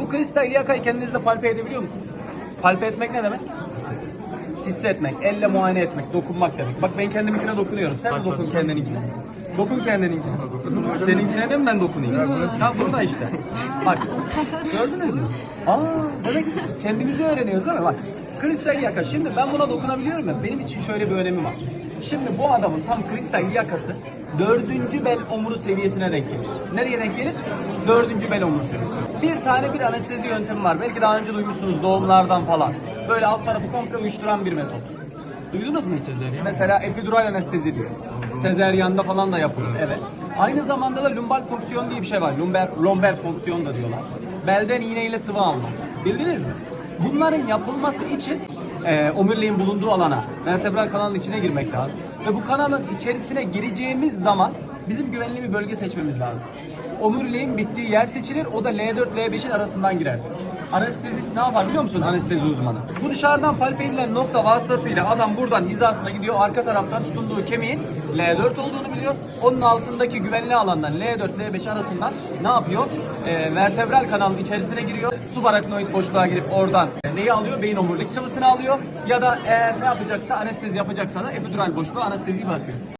Bu kristal yakayı kendinizde palpe edebiliyor musunuz? Palpe etmek ne demek? Hissetmek, elle muayene etmek, dokunmak demek. Bak ben kendiminkine dokunuyorum. Sen de dokun kendininkine. Dokun kendininkine. Seninkine de mi ben dokunayım? Ha burada işte. Bak gördünüz mü? Aa demek kendimizi öğreniyoruz değil mi? Bak kristal yaka. Şimdi ben buna dokunabiliyorum ya. Benim için şöyle bir önemi var. Şimdi bu adamın tam kristal yakası dördüncü bel omuru seviyesine denk gelir. Nereye denk gelir? Dördüncü bel omuru seviyesi. Bir tane bir anestezi yöntemi var. Belki daha önce duymuşsunuz doğumlardan falan. Böyle alt tarafı komple uyuşturan bir metot. Duydunuz mu hiç sezeryan? Mesela epidural anestezi diyor. Sezeryanda falan da yapıyoruz. Evet. Aynı zamanda da lumbal fonksiyon diye bir şey var. Lumber, lomber fonksiyon da diyorlar. Belden iğneyle sıvı alma. Bildiniz mi? Bunların yapılması için e, omuriliğin bulunduğu alana, vertebral kanalın içine girmek lazım. Ve bu kanalın içerisine gireceğimiz zaman bizim güvenli bir bölge seçmemiz lazım. Omuriliğin bittiği yer seçilir. O da L4 L5'in arasından girersin. Anestezist ne yapar biliyor musun anestezi uzmanı? Bu dışarıdan palpe edilen nokta vasıtasıyla adam buradan hizasına gidiyor. Arka taraftan tutunduğu kemiğin L4 olduğunu biliyor. Onun altındaki güvenli alandan L4 L5 arasından ne yapıyor? Ee, vertebral kanalın içerisine giriyor. Subaraknoid boşluğa girip oradan neyi alıyor? Beyin omurilik sıvısını alıyor. Ya da eğer ne yapacaksa anestezi yapacaksa da epidural boşluğa anesteziyi bırakıyor.